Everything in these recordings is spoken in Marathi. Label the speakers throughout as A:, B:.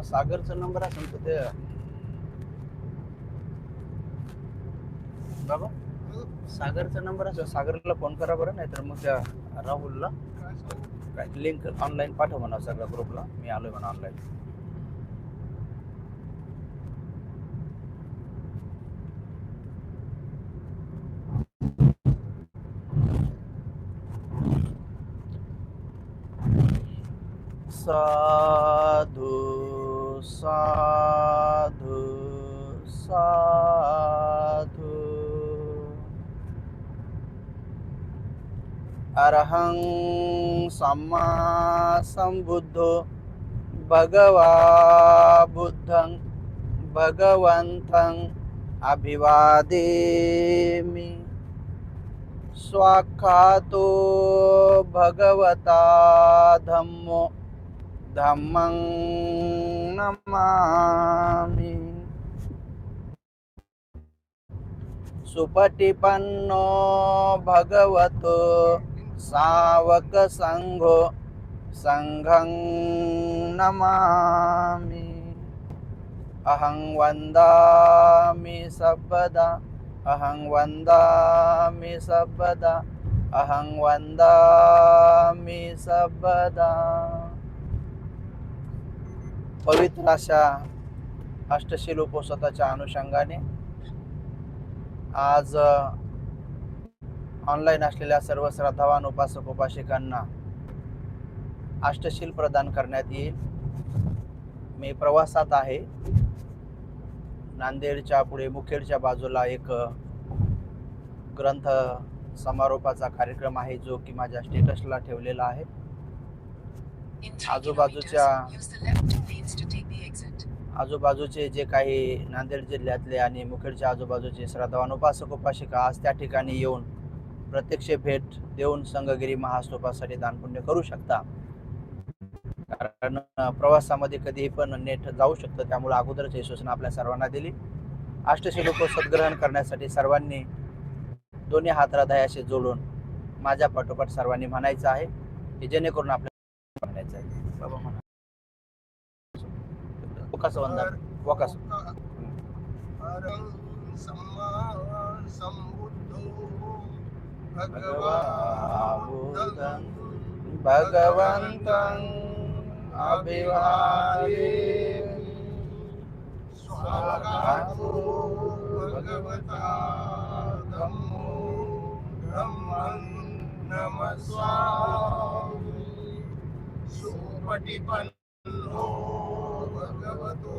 A: आपला सागरचा नंबर असेल तर ते बाबा सागरचा नंबर असेल सागरला फोन करा बरं नाही तर मग त्या राहुलला काय लिंक ऑनलाईन पाठव म्हणा सगळ्या ग्रुपला मी आलोय म्हणा ऑनलाईन साधू साधू साधू अरहं सम्मा संबुद्धो भगवा बुद्धं भगवन्तं अभिवादेमि स्वाख्यातो भगवता धम्मो धम्मं नमामि सुपटिपन्नो भगवतो सावकसङ्घो सङ्घं नमामि अहं वन्दामि सर्वदा अहं वन्दामि सर्वदा अहं वन्दामि सर्वदा पवित्र अशा अष्टशील उपोषताच्या अनुषंगाने आज ऑनलाईन असलेल्या सर्व श्रद्धावान उपासक उपासिकांना अष्टशील प्रदान करण्यात येईल. मी प्रवासात आहे. नांदेडच्या पुढे मुखेडच्या बाजूला एक ग्रंथ समारोपाचा कार्यक्रम आहे जो की माझ्या स्टेटसला ठेवलेला आहे.
B: आजूबाजूच्या
A: आजूबाजूचे जे काही नांदेड जिल्ह्यातले आणि मुखेडच्या आजूबाजूचे श्रद्धावान उपासक उपासिका आज त्या ठिकाणी येऊन प्रत्यक्ष भेट देऊन संगगिरी महास्तूपासाठी दानपुण्य करू शकता. कारण प्रवासामध्ये कधीही पण नेट जाऊ शकतं. त्यामुळे अगोदरच ही सूचना आपल्या सर्वांना दिली. अष्टशील उपसद ग्रहण करण्यासाठी सर्वांनी दोन्ही हात हृदयाशी जोडून माझ्या पाठोपाठ सर्वांनी म्हणायचं आहे की जेणेकरून आपल्याला म्हणायचं आहे बाबा म्हणा वकास वंदन वकास भगवान भगवन्तं पटिपन्नो
C: भगवतो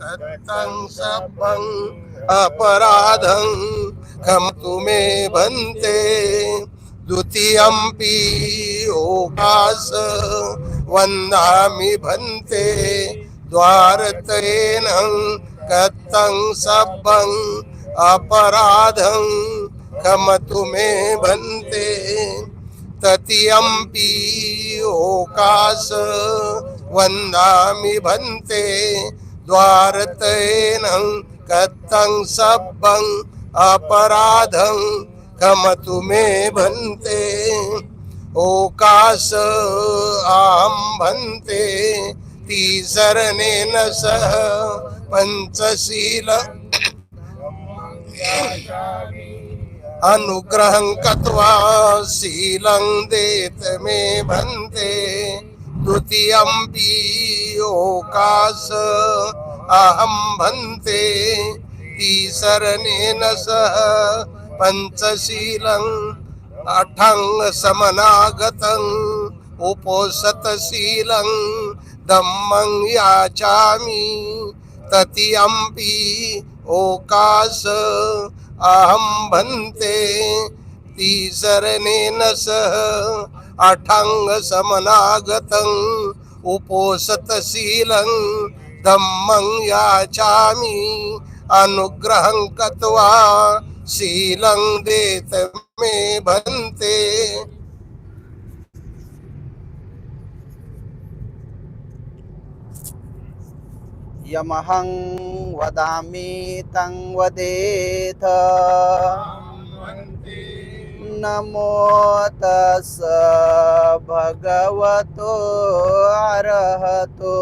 C: कथं सपं अपराधं खमतु मे भन्ते। द्वितीयम्पि ओकास वन्दामि भन्ते। द्वारतेन कथं सपं अपराधं खमतु मे भन्ते ततियम्पि ओकास वन्दामि भन्ते द्वारतेन कथं सब्बं अपराधं खमतु मे भन्ते ओकास आं भन्ते तीसरणेन सह पञ्चशील। अनुग्रहं कत्वा शीलं देत मे भन्ते। द्वितीयम्पि ओकास अहं भन्ते। तीसरणेन सह पञ्चशीलम् समनागतं उपोषतशीलं दम्मं याचामि। ततियम्पि ओकास अहं भन्ते तीसरणेन सह अठङ्गसमनागतम् उपोषतशीलं धम्मं याचामि अनुग्रहं कत्वा शीलं देत मे भन्ते।
A: යමහං වදාමි තං වදේත නමෝ තස් භගවතු අරහතු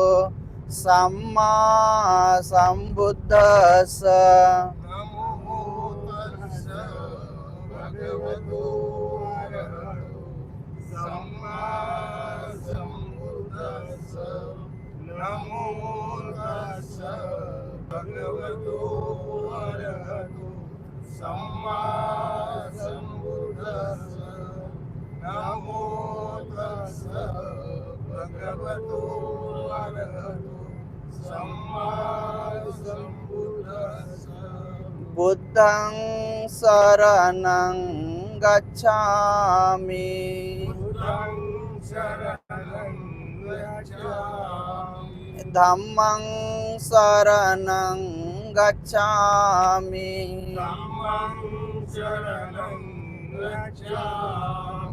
C: සම්මා සම්බුද්දස්ස भगवतो अरहतो सम्मा संबुद्धस्स
A: बुद्धं शरणं गच्छामि
C: बुद्धं शरणं गच्छामि
A: धम्मं शरणं गच्छामि
C: धम्मं शरणं गच्छामि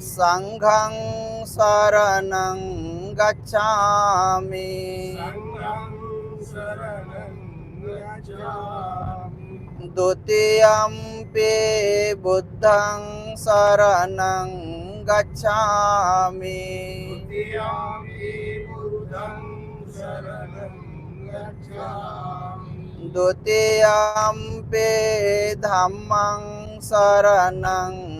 C: සංඝං සරණං ගච්ඡාමි
A: දුතියම්පි බුද්ධං සරණං ගච්ඡාමි
C: දුතියම්පි ධම්මං සරණං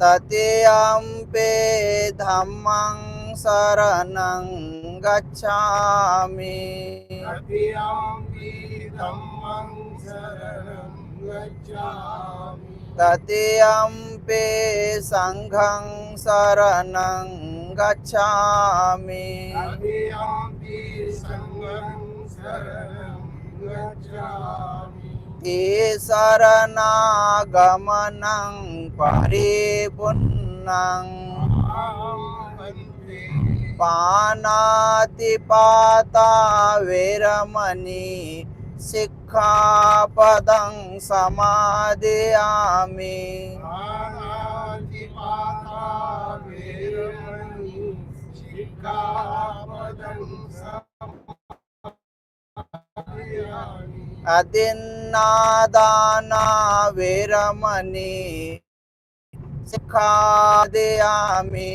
C: तृतीयमपि
A: पे धम्मं शरणं गच्छामि।
C: तृतीयमपि धम्मं
A: सङ्घं शरणं गच्छामि।
C: गच्छामि। சரணாகமனம் பரிபுண்ணங் பானாதி
A: பாதா விரமணி சிக்காபதம்
C: சமாதியாமி பானாதி பாதா
A: விரமணி అదిన్నాదానా వేరమణి సిఖాదయామి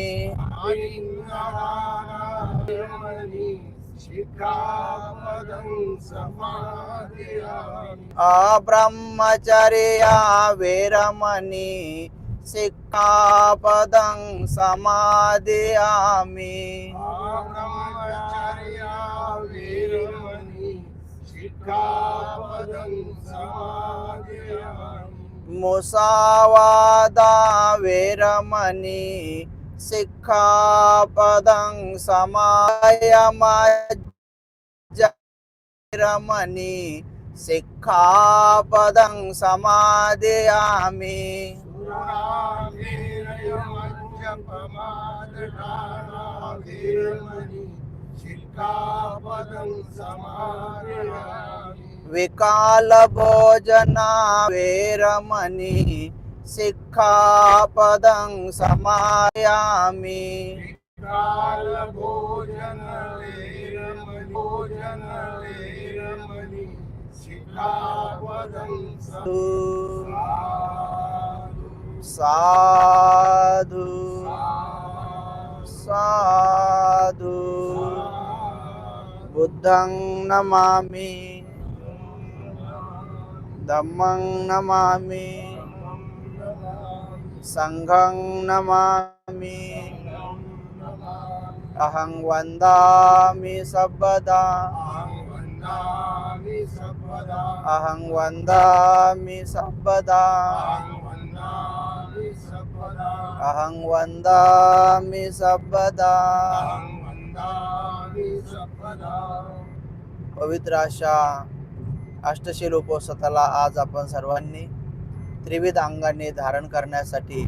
C: అబ్రహ్మచర్యా వేరమణి సిక్ఖాపదం సమాదయామి
A: मुसावादा वेरमणि शिक्षापदं समायमजरमणि शिक्षापदं समादयामि
C: వికాల భోజన
A: వేరమణి సిక్ఖాపదం సమాయామి వికాల
C: భోజన వేరమణి భోజన వేరమణి సిక్ఖాపదం
A: సాధు సాధు బుద్ధం నమామి धम्मं नमामि। सङ्घं नमामि। अहं वन्दामि सर्वदा अहं वन्दामि सर्वदा अहं वन्दामि सर्वदा
C: वन्दामि सर्वदा
A: पवित्र अशा अष्टशील उपवासाला आज आपण सर्वांनी त्रिविध अंगाने धारण करण्यासाठी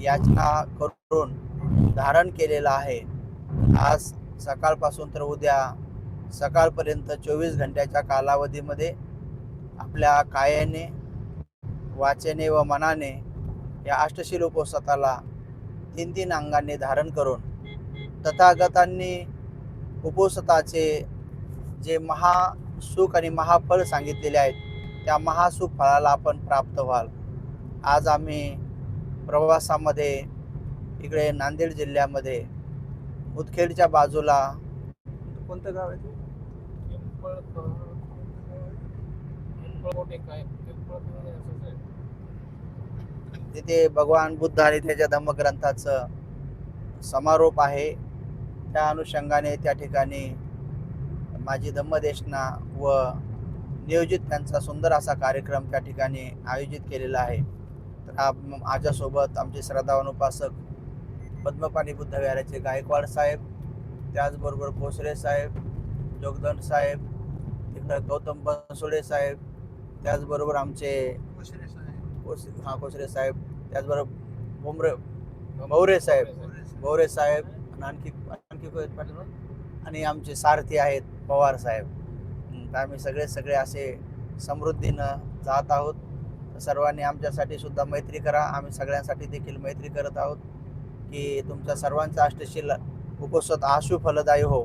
A: याचना करून धारण केलेलं आहे. आज सकाळपासून तर उद्या सकाळपर्यंत चोवीस घंट्याच्या कालावधीमध्ये आपल्या कायाने वाचेने व मनाने या अष्टशील उपवासाला तीन तीन अंगांनी धारण करून तथागतांनी उपवसताचे जे महा सुख आणि महाफळ सांगितलेले आहेत. त्या महासुख फळाला आपण प्राप्त व्हाल. आज आम्ही प्रवासामध्ये इकडे नांदेड जिल्ह्यामध्ये मुदखेडच्या बाजूला कोणतं गाव आहे तिथे भगवान बुद्ध आणि त्याच्या धम्मग्रंथाचं समारोप आहे. त्या अनुषंगाने त्या ठिकाणी माझी धम्मदेशना व नियोजित त्यांचा सुंदर असा कार्यक्रम त्या ठिकाणी आयोजित केलेला आहे. तर आप- माझ्यासोबत आमचे श्रद्धावान उपासक पद्मपाणी बुद्ध विहाराचे गायकवाड साहेब त्याचबरोबर भोसरे साहेब जोगदंड साहेब तिकडं गौतम बनसोडे साहेब त्याचबरोबर आमचे हा कोसरे साहेब त्याचबरोबर भुमरे भवरे साहेब भवरे साहेब. आणि आणखी आणखी? आणि आमचे सारथी आहेत. पवार साहेब. तर आम्ही सगळे सगळे असे समृद्धीनं जात आहोत. सर्वांनी आमच्यासाठी सुद्धा मैत्री करा. आम्ही सगळ्यांसाठी देखील मैत्री करत आहोत की तुमच्या सर्वांचा अष्टशील उपस्थित आशु फलदायी हो.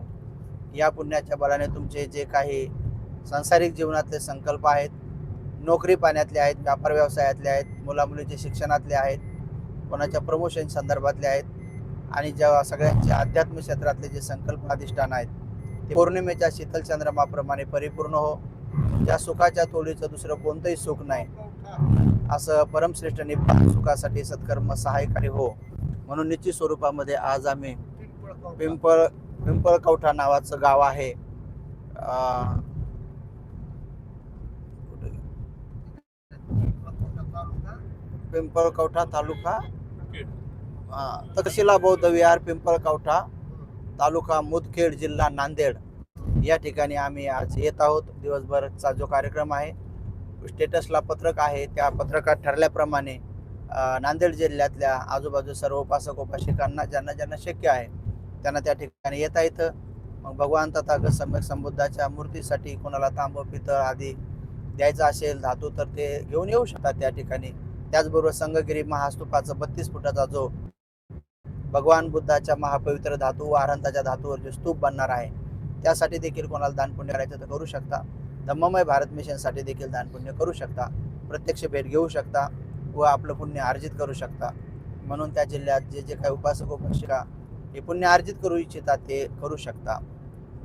A: या पुण्याच्या बलाने तुमचे जे काही सांसारिक जीवनातले संकल्प आहेत नोकरी पाण्यातले आहेत व्यापार व्यवसायातले आहेत मुलामुलीचे शिक्षणातले आहेत कोणाच्या प्रमोशन संदर्भातले आहेत आणि जेव्हा सगळ्यांचे आध्यात्मिक क्षेत्रातले जे संकल्प अधिष्ठान आहेत ते पौर्णिमेच्या शीतल चंद्रमाप्रमाणे परिपूर्ण हो. त्या सुखाच्या तोडीचं दुसरं कोणतंही सुख नाही. असं परमश्रेष्ठ निब्बाण सुखासाठी सत्कर्म सहायकारी हो. म्हणून निश्चित स्वरूपामध्ये आज आम्ही पिंपळ पिंपळकवठा नावाचं गाव आहे? पिंपळकवठा तालुका? तक्षशिला बौद्ध विहार पिंपळकवठा तालुका मुदखेड जिल्हा नांदेड. या ठिकाणी आम्ही आज येत आहोत. दिवसभरचा जो कार्यक्रम आहे स्टेटसला पत्रक आहे. त्या पत्रकात ठरल्याप्रमाणे नांदेड जिल्ह्यातल्या आजूबाजू सर्व उपासक उपासिकांना ज्यांना ज्यांना शक्य आहे त्यांना त्या ठिकाणी येता येतं. मग भगवान तथागत सम्यक संबुद्धाच्या मूर्तीसाठी कोणाला तांब पितळ आदी द्यायचं असेल धातू तर ते घेऊन येऊ शकतात त्या ठिकाणी. त्याचबरोबर संगगिरी महास्तूपाचं बत्तीस फुटाचा जो भगवान बुद्धाच्या महापवित्र धातू व आरंताच्या धातूवर जो स्तूप बनणार आहे त्यासाठी देखील कोणाला दानपुण्य करायचं तर करू शकता. धम्ममय भारत मिशनसाठी देखील दानपुण्य करू शकता. प्रत्यक्ष भेट घेऊ शकता व आपलं पुण्य अर्जित करू शकता. म्हणून त्या जिल्ह्यात जे जे काही उपासक उपासिका हे पुण्य अर्जित करू इच्छितात ते करू शकता.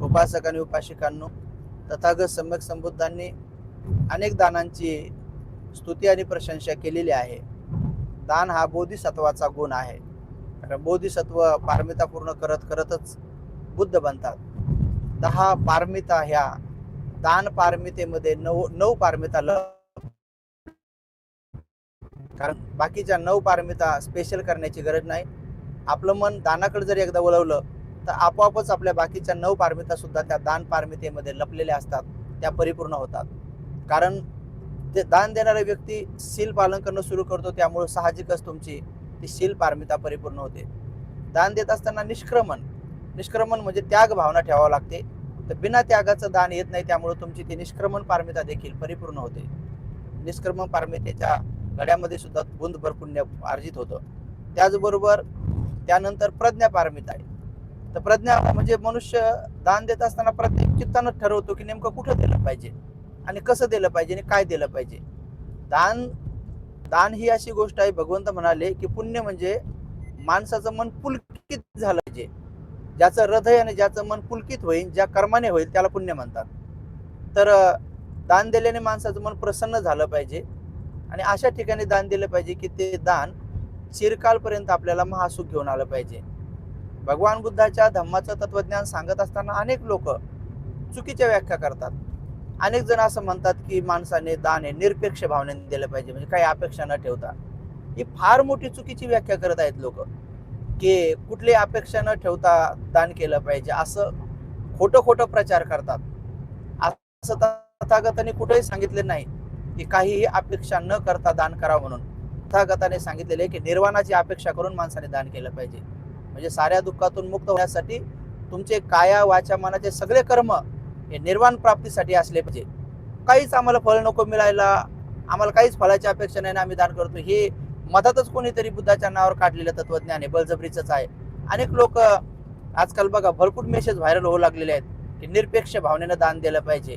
A: उपासक आणि उपासिकांनो तथागत सम्यक संबुद्धांनी अनेक दानांची स्तुती आणि प्रशंसा केलेली आहे. दान हा बोधिसत्वाचा गुण आहे. बोधिसत्व पारमिता पूर्ण करत करतच बुद्ध बनतात. दहा पारमिता ह्या दान पारमितेमध्ये नऊ नऊ पारमिता ल कारण बाकीच्या नऊ पारमिता स्पेशल करण्याची गरज नाही. आपलं मन दानाकडे जर एकदा वळवलं तर आपोआपच आपल्या बाकीच्या नऊ पारमिता सुद्धा त्या दान पारमितेमध्ये लपलेल्या असतात. त्या परिपूर्ण होतात. कारण ते दान देणारा व्यक्ती सील पालन करणं सुरू करतो त्यामुळे साहजिकच तुमची ती शील पारमिता परिपूर्ण होते. दान देत असताना निष्क्रमण. निष्क्रमण म्हणजे त्याग भावना ठेवावं लागते. तर बिना त्यागाचं दान येत नाही त्यामुळे तुमची ती निष्क्रमण पारमिता देखील परिपूर्ण होते. निष्क्रमण पारमितेच्या गड्यामध्ये सुद्धा बुंदभर पुण्य अर्जित होतं. त्याचबरोबर त्यानंतर प्रज्ञा पारमिता आहे. तर प्रज्ञा म्हणजे मनुष्य दान देत असताना प्रत्येक चित्तानं ठरवतो की नेमकं कुठं दिलं पाहिजे आणि कसं दिलं पाहिजे आणि काय दिलं पाहिजे. दान दान ही अशी गोष्ट आहे भगवंत म्हणाले की पुण्य म्हणजे माणसाचं मन पुलकित झालं पाहिजे. ज्याचं हृदय आणि ज्याचं मन पुलकित होईल ज्या कर्माने होईल त्याला पुण्य म्हणतात. तर दान दिल्याने माणसाचं मन प्रसन्न झालं पाहिजे आणि अशा ठिकाणी दान दिलं पाहिजे की ते दान चिरकालपर्यंत आपल्याला महासुख घेऊन आलं पाहिजे. भगवान बुद्धाच्या धम्माचं तत्वज्ञान सांगत असताना अनेक लोक चुकीच्या व्याख्या करतात. अनेक जण असं म्हणतात की माणसाने दान हे निरपेक्ष भावनेने दिलं पाहिजे म्हणजे काही अपेक्षा न ठेवता. ही फार मोठी चुकीची व्याख्या करत आहेत लोक की कुठली अपेक्षा न ठेवता दान केलं पाहिजे असं खोटं खोटं प्रचार करतात. असं तथागताने कुठेही सांगितले नाही की काहीही अपेक्षा न करता दान करा म्हणून. तथागताने सांगितलेले आहे की निर्वाणाची अपेक्षा करून माणसाने दान केलं पाहिजे. म्हणजे साऱ्या दुःखातून मुक्त होण्यासाठी तुमचे काया वाचा मनाचे सगळे कर्म हे निर्वाण प्राप्तीसाठी असले पाहिजे. काहीच आम्हाला फळ नको मिळायला आम्हाला काहीच फळाची अपेक्षा नाही ना आम्ही दान करतो. हे मधातच कोणीतरी बुद्धाच्या नावावर काढलेलं तत्वज्ञान आहे बळजबरीचंच आहे. अनेक लोक आजकाल बघा भरपूर मेसेज व्हायरल होऊ लागलेले आहेत की निरपेक्ष भावनेनं दान दिलं पाहिजे.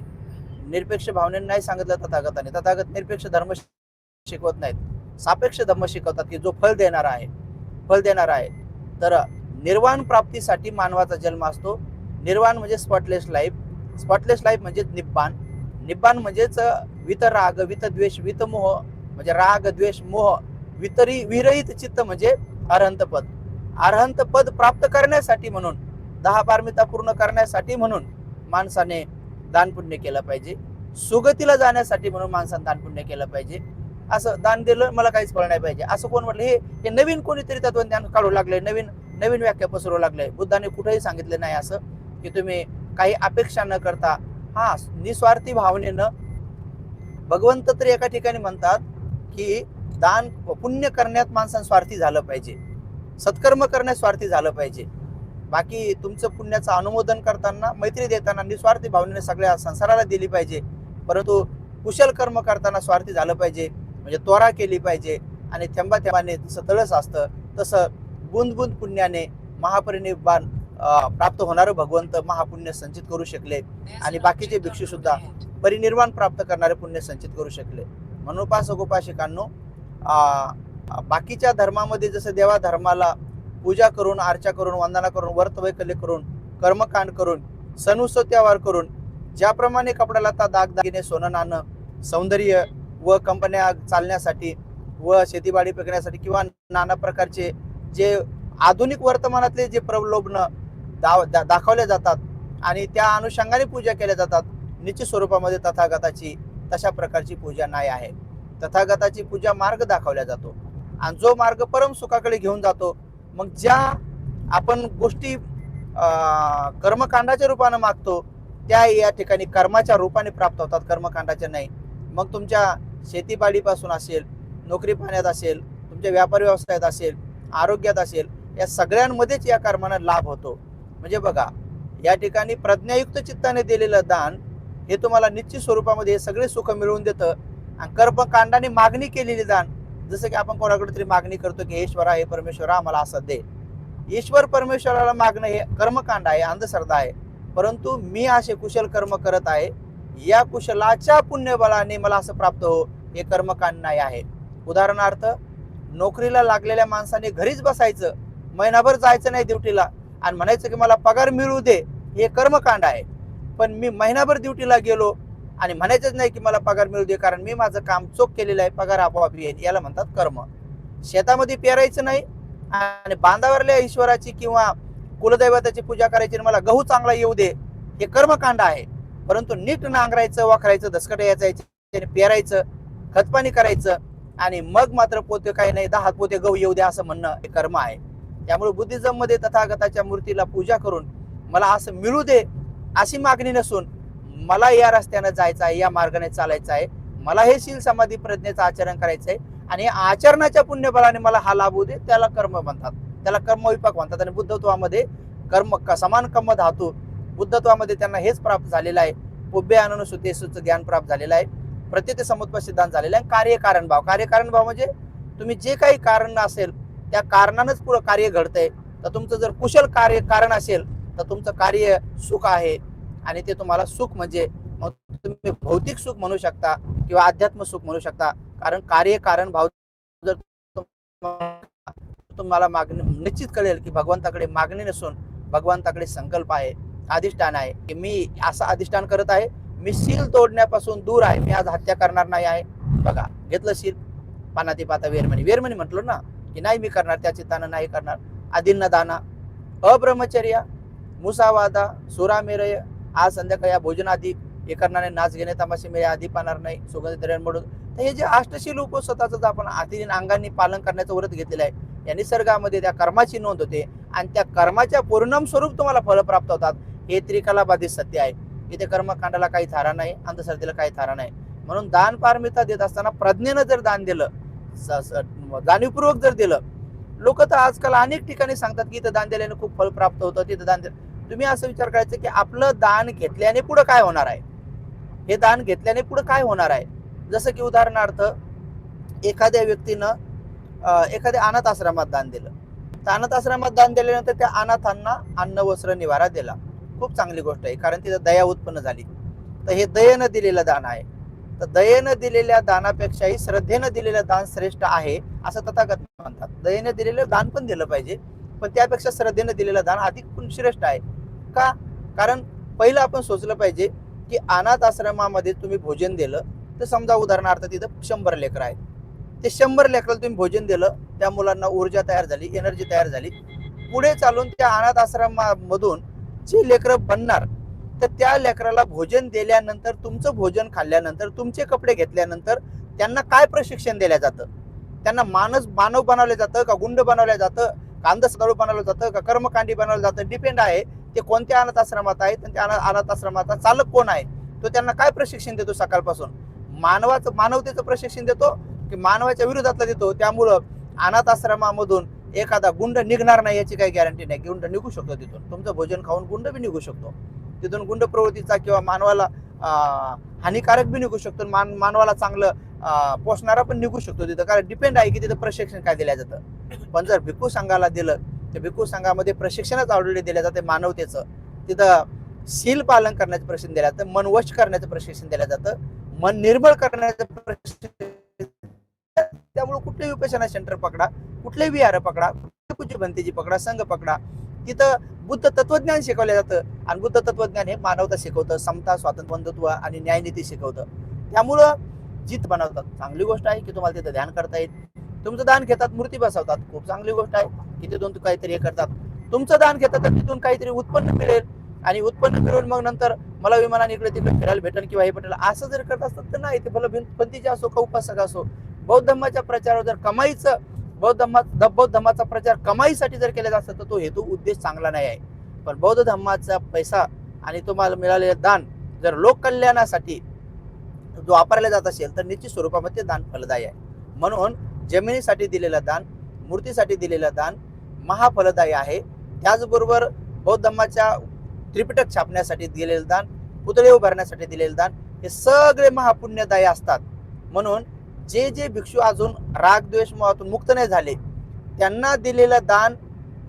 A: निरपेक्ष भावनेनं नाही सांगितलं तथागताने. तथागत निरपेक्ष धर्म शिकवत नाहीत. सापेक्ष धर्म शिकवतात की जो फल देणारा आहे फल देणारा आहे. तर निर्वाण प्राप्तीसाठी मानवाचा जन्म असतो. निर्वाण म्हणजे स्पॉटलेस लाईफ स्पॉटलेस लाईफ म्हणजेच निब्बाण. निब्बाण म्हणजेच वितराग वित वितमोह म्हणजे राग द्वेष मोह वितरी विरहित चित्त म्हणजे अरहंत पद अरहंत पद प्राप्त करण्यासाठी म्हणून दहा पारमिता पूर्ण करण्यासाठी म्हणून माणसाने दान पुण्य केलं पाहिजे. सुगतीला जाण्यासाठी म्हणून माणसाने दान पुण्य केलं पाहिजे. असं दान दिलं मला काहीच फळ नाही पाहिजे. असं कोण म्हटलं हे हे नवीन कोणीतरी तत्वज्ञान काढू लागले नवीन नवीन व्याख्या पसरू लागले बुद्धाने कुठेही सांगितले नाही असं की तुम्ही काही अपेक्षा न करता हा निस्वार्थी भावनेनं भगवंत तर एका ठिकाणी म्हणतात की दान पुण्य करण्यात माणसानं स्वार्थी झालं पाहिजे. सत्कर्म करण्यात स्वार्थी झालं पाहिजे. बाकी तुमचं पुण्याचं अनुमोदन करताना मैत्री देताना निस्वार्थी भावनेने सगळ्या संसाराला दिली पाहिजे. परंतु कुशल कर्म करताना स्वार्थी झालं पाहिजे. म्हणजे त्वरा केली पाहिजे. आणि थेंबा थेंबाने जसं तळस असतं तसं बुंद बुंद पुण्याने महापरिनिर्वाण प्राप्त होणारं भगवंत महापुण्य संचित करू शकले
B: आणि बाकीचे भिक्षू सुद्धा
A: परिनिर्वाण प्राप्त करणारे पुण्य संचित करू शकले. म्हणून उपासकोपाशिकांनो बाकीच्या धर्मामध्ये जसं देवा धर्माला पूजा करून अर्चा करून वंदना करून व्रत वैकल्य करून कर्मकांड करून सण उत्सव त्योहार करून ज्याप्रमाणे कपड्याला दागदागिने सोनं नाणं सौंदर्य व कंपन्या चालण्यासाठी व शेतीबाडी पिकण्यासाठी किंवा नाना प्रकारचे जे आधुनिक वर्तमानातले जे प्रलोभनं दाव दा दाखवल्या जातात. आणि त्या अनुषंगाने पूजा केल्या जातात. निश्चित स्वरूपामध्ये तथागताची तशा प्रकारची पूजा नाही आहे. तथागताची पूजा मार्ग दाखवला जातो. आणि जो मार्ग परम सुखाकडे घेऊन जातो मग ज्या आपण गोष्टी कर्मकांडाच्या रूपानं मागतो त्या या ठिकाणी कर्माच्या रूपाने प्राप्त होतात कर्मकांडाच्या नाही. मग तुमच्या शेतीबाडीपासून असेल नोकरी पाण्यात असेल तुमच्या व्यापार व्यवसायात असेल आरोग्यात असेल या सगळ्यांमध्येच या कर्मानं लाभ होतो. म्हणजे बघा या ठिकाणी प्रज्ञायुक्त चित्ताने दिलेलं दान हे तुम्हाला निश्चित स्वरूपामध्ये हे सगळे सुख मिळवून देतं. आणि कर्मकांडाने मागणी केलेली दान जसं की आपण कोणाकडे तरी मागणी करतो की ईश्वरा हे परमेश्वरा आम्हाला असं दे. ईश्वर परमेश्वराला मागणं हे कर्मकांड आहे अंधश्रद्धा आहे. परंतु मी असे कुशल कर्म करत आहे या कुशलाच्या पुण्यबळाने मला असं प्राप्त हो हे कर्मकांड नाही आहे. उदाहरणार्थ नोकरीला लागलेल्या माणसाने घरीच बसायचं महिनाभर जायचं नाही ड्युटीला आणि म्हणायचं की मला पगार मिळू दे हे कर्मकांड आहे. पण मी महिनाभर ड्युटीला गेलो आणि म्हणायचंच नाही की मला पगार मिळू दे कारण मी माझं काम चोख केलेलं आहे पगार आपोआप येईल याला म्हणतात कर्म. शेतामध्ये पेरायचं नाही आणि बांधावरल्या ईश्वराची किंवा कुलदैवताची पूजा करायची आणि मला गहू चांगला येऊ दे हे कर्मकांड आहे. परंतु नीट नांगरायचं वाखरायचं दसकट याचायचं पेरायचं खतपाणी करायचं आणि मग मात्र पोते काही नाही दहा पोते गहू येऊ दे असं म्हणणं हे कर्म आहे. त्यामुळे बुद्धिझममध्ये तथागताच्या मूर्तीला पूजा करून मला असं मिळू दे अशी मागणी नसून मला या रस्त्यानं जायचं आहे या मार्गाने चालायचं आहे. मला हे शील समाधी प्रज्ञेचं आचरण करायचं आहे आणि या आचरणाच्या पुण्यबलाने मला हा लाभ होऊ दे त्याला कर्म म्हणतात. त्याला कर्मविपाक म्हणतात आणि बुद्धत्वामध्ये कर्म क- समान कर्म धातू बुद्धत्वामध्ये त्यांना हेच प्राप्त झालेलं आहे. पुभ्य अनुसूतेसूचं ज्ञान प्राप्त झालेलं आहे. प्रत्येक समुत्व सिद्धांत झालेला आहे. कार्यकारण भाव कार्यकारण भाव म्हणजे तुम्ही जे काही कारण असेल त्या कारणानंच पुढं कार्य घडतंय. तर तुमचं जर कुशल कार्य कारण असेल तर तुमचं कार्य सुख आहे. आणि ते तुम्हाला सुख म्हणजे मग तुम्ही भौतिक सुख म्हणू शकता किंवा अध्यात्म सुख म्हणू शकता. कारण कार्य कारण भाव जर तुम्हाला मागणी निश्चित कळेल की भगवंताकडे मागणी नसून भगवंताकडे संकल्प आहे अधिष्ठान आहे. की मी असं अधिष्ठान करत आहे मी शील तोडण्यापासून दूर आहे मी आज हत्या करणार नाही आहे. बघा घेतलं शील पानाती पाता वेरमणी. वेरमणी म्हटलो ना की नाही मी करणार त्याचे चित्तानं नाही करणार. आदींना दाना अब्रह्मचर्य मुसावादा सुरामेरय आज संध्याकाळी या भोजनादी हे करणारे नाच घेणे तमाशे मिळे आधी पाहणार नाही सुगंध द्रव्य म्हणून तर हे जे अष्टशील उप स्वतःच आपण आधी अंगांनी पालन करण्याचं व्रत घेतलेलं आहे या निसर्गामध्ये त्या कर्माची नोंद होते आणि त्या कर्माच्या परिणाम स्वरूप तुम्हाला फळ प्राप्त होतात हे त्रिकलाबाधित सत्य आहे. इथे कर्मकांडाला काही थारा नाही अंधश्रद्धेला काही थारा नाही. म्हणून दान पारमिता देत असताना प्रज्ञेनं जर दान दिलं जाणीवपूर्वक जर दिलं लोक तर आजकाल अनेक ठिकाणी सांगतात की इथं दान दिल्याने खूप फल प्राप्त होतं तिथं दान दिलं. तुम्ही असं विचार करायचं की आपलं दान घेतल्याने पुढं काय होणार आहे? हे दान घेतल्याने पुढं काय होणार आहे? जसं की उदाहरणार्थ एखाद्या व्यक्तीनं एखाद्या अनाथ आश्रमात दान दिलं. तर अनाथ आश्रमात दान दिल्यानंतर त्या अनाथांना अन्न वस्त्र निवारा दिला. खूप चांगली गोष्ट आहे कारण तिथं दया उत्पन्न झाली. तर हे दयेनं दिलेलं दान आहे. तर दयेनं दिलेल्या दानापेक्षाही श्रद्धेनं दिलेलं दान श्रेष्ठ आहे असं तथागत म्हणतात. दयेनं दिलेलं दान पण दिलं पाहिजे पण त्यापेक्षा श्रद्धेनं दिलेलं दान अधिक पण श्रेष्ठ आहे. का? कारण पहिलं आपण सोचलं पाहिजे की अनाथ आश्रमामध्ये तुम्ही भोजन दिलं तर समजा उदाहरणार्थ तिथं शंभर लेकरं आहेत. ते शंभर लेकराला तुम्ही भोजन दिलं त्या मुलांना ऊर्जा तयार झाली एनर्जी तयार झाली. पुढे चालून त्या अनाथ आश्रमामधून जे लेकरं बनणार तर त्या लेकराला भोजन दिल्यानंतर तुमचं भोजन खाल्ल्यानंतर तुमचे कपडे घेतल्यानंतर त्यांना काय प्रशिक्षण दिलं जातं? त्यांना मानस मानव बनवलं जातं का गुंड बनवलं जातं? कांद अंधश्रद्धू बनवलं जातं का कर्मकांडी बनवलं जातं? डिपेंड आहे ते कोणत्या अनाथ आश्रमात आहेत आणि त्या अनाथ आश्रमाचा चालक कोण आहे? तो त्यांना काय प्रशिक्षण देतो सकाळपासून? मानवाचं मानवतेचं प्रशिक्षण देतो की मानवाच्या विरोधातला देतो? त्यामुळं अनाथ आश्रमामधून एखादा गुंड निघणार नाही याची काही गॅरंटी नाही. गुंड निघू शकतो तिथून. तुमचं भोजन खाऊन गुंड बी निघू शकतो. तिथून गुंड प्रवृत्तीचा किंवा मानवाला हानिकारक बी निघू शकतो. मान मानवाला चांगलं पोसणारा पण निघू शकतो तिथं. कारण डिपेंड आहे की तिथं प्रशिक्षण काय दिलं जातं. पण जर भिक्खू संघाला दिलं तर भिक्खू संघामध्ये प्रशिक्षणच ऑलरेडी दिलं जाते मानवतेचं. तिथं शील पालन करण्याचं प्रशिक्षण दिलं जातं मन वश करण्याचं प्रशिक्षण दिलं जातं मन निर्मळ करण्याचं प्रशिक्षण. त्यामुळे कुठलेही उपेक्षणा सेंटर पकडा कुठलेही विहार पकडा कुठली पूज्य पकडा संघ पकडा तिथं बुद्ध तत्वज्ञान शिकवलं जातं. आणि बुद्ध तत्वज्ञान हे मानवता शिकवतं समता स्वातंत्र्य बंधुत्व आणि न्यायनीती शिकवतं. त्यामुळं जित बनवतात. चांगली गोष्ट आहे की तुम्हाला तिथं ध्यान करता येईल. तुमचं दान घेतात मूर्ती बसवतात. खूप चांगली गोष्ट आहे की तिथून काहीतरी हे करतात. तुमचं दान घेतात तर तिथून काहीतरी उत्पन्न मिळेल. आणि उत्पन्न मिळून मग नंतर मला विमानाने इकडे तिकडे फिरायला भेटेल किंवा हे भेटेल. असं जर करत असतात तर नाही. ते भलं भिंतपंथीचे असो का उपासक असो. बौद्ध धर्माच्या प्रचारावर जर कमाईचं बौद्ध धर्मात बौद्ध धर्माचा प्रचार कमाईसाठी जर केला जात तर तो हेतू उद्देश चांगला नाही आहे. पण बौद्ध धर्माचा पैसा आणि तुम्हाला मिळालेलं दान जर लोककल्याणासाठी जो वापरला जात असेल तर निश्चित स्वरूपामध्ये ते दान फलदायी आहे. म्हणून जमिनीसाठी दिलेलं दान मूर्तीसाठी दिलेलं दान महाफलदायी आहे. त्याचबरोबर बौद्ध धर्माच्या त्रिपिटक छापण्यासाठी दिलेलं दान पुतळे उभारण्यासाठी दिलेलं दान हे सगळे महापुण्यदायी असतात. म्हणून जे जे भिक्षू अजून राग द्वेष मोहातून मुक्त नाही झाले त्यांना दिलेलं दान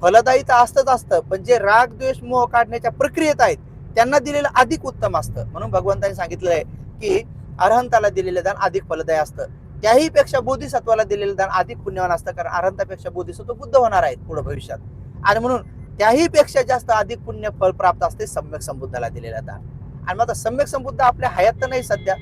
A: फलदायी तर असतंच असतं पण जे राग द्वेष मोह काढण्याच्या प्रक्रियेत आहेत त्यांना दिलेलं अधिक उत्तम असतं. म्हणून भगवंतांनी सांगितलं आहे की अरहंताला दिलेलं दान अधिक फलदायी असतं. त्याही पेक्षा बोधिसत्वाला दिलेलं दान अधिक पुण्यवान असतं कारण अरहंतापेक्षा बोधिसत्व बुद्ध होणार आहेत पुढे भविष्यात. आणि म्हणून त्याही पेक्षा जास्त अधिक पुण्य फल प्राप्त असते सम्यक संबुद्धाला दिलेलं दान. आणि मग आता सम्यक संबुद्ध आपल्या हयात तर नाही सध्या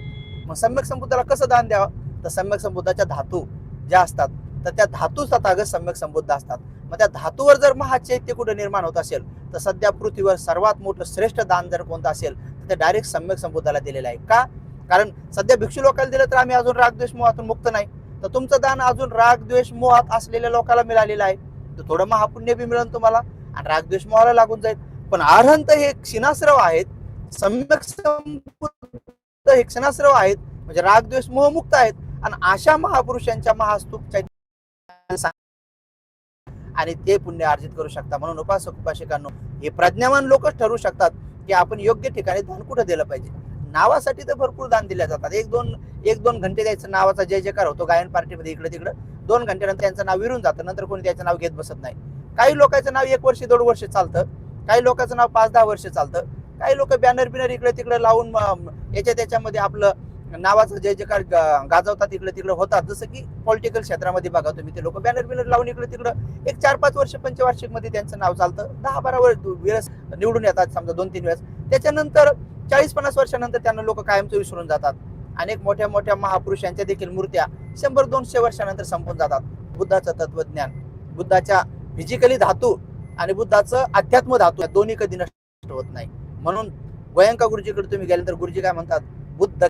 A: मग सम्यक संबुद्धाला कसं दान द्यावं? तर सम्यक संबुद्धाच्या धातू ज्या असतात तर त्या धातू तथागत सम्यक संबुद्ध असतात. मग त्या धातूवर जर महाचैत्य कुठं निर्माण होत असेल तर सध्या पृथ्वीवर सर्वात मोठं श्रेष्ठ दान जर कोणतं असेल तर ते डायरेक्ट सम्यक संबुद्धाला दिलेलं आहे. का? कारण सध्या भिक्षू लोकांना दिलं तर आम्ही अजून राग द्वेष मोहातून मुक्त नाही. तर तुमचं दान अजून राग द्वेष मोहात असलेल्या लोकांना मिळालेलं आहे. तर थोडं महापुण्य बी मिळेल तुम्हाला आणि राग द्वेष मोहाला लागून जाईल. पण अरहंत हे क्षीणास्रव आहेत सम्यक संबुद्ध हे क्षणास्रव आहेत म्हणजे राग द्वेष मोहमुक्त आहेत. आणि अशा महापुरुषांच्या महास्तूप आणि ते पुण्य अर्जित करू शकता. म्हणून उपासक उपासिकांनो हे प्रज्ञावान लोकच ठरवू शकतात की आपण योग्य ठिकाणी धन कुठं दिलं पाहिजे. नावासाठी तर भरपूर दान दिल्या जातात. एक दोन एक दोन घंटे द्यायचं नावाचा जय जयकार होतो. गायन पार्टीमध्ये इकडे तिकडे. दोन घंट्यानंतर त्यांचं नाव विरून जातं. नंतर कोणी त्याचं नाव घेत बसत नाही. काही लोकांचं नाव एक वर्ष दोन वर्ष चालतं. काही लोकांचं नाव पाच दहा वर्ष चालतं. काही लोक बॅनर बिनर इकडे तिकडे लावून याच्या त्याच्यामध्ये आपलं नावाचं जय जयकार काय गाजवतात इकडे तिकडे होतात. जसं की पॉलिटिकल क्षेत्रामध्ये बघा तुम्ही ते लोक बॅनर बिनर लावून इकडे तिकडं एक चार पाच वर्ष पंचवार्षिकमध्ये त्यांचं नाव चालतं. दहा बारा वर्ष वेळेस निवडून येतात समजा दोन तीन वेळेस. त्याच्यानंतर चाळीस पन्नास वर्षानंतर त्यांना लोक कायमचं विसरून जातात. अनेक मोठ्या मोठ्या महापुरुषांच्या देखील मूर्त्या शंभर दोनशे वर्षानंतर संपून जातात. बुद्धाचं तत्वज्ञान बुद्धाच्या फिजिकली धातू आणि बुद्धाचं अध्यात्म धातू दोन्ही कधी नष्ट होत नाही. म्हणून गोयंका गुरुजीकडे तुम्ही गेल्यानंतर गुरुजी काय म्हणतात? बुद्ध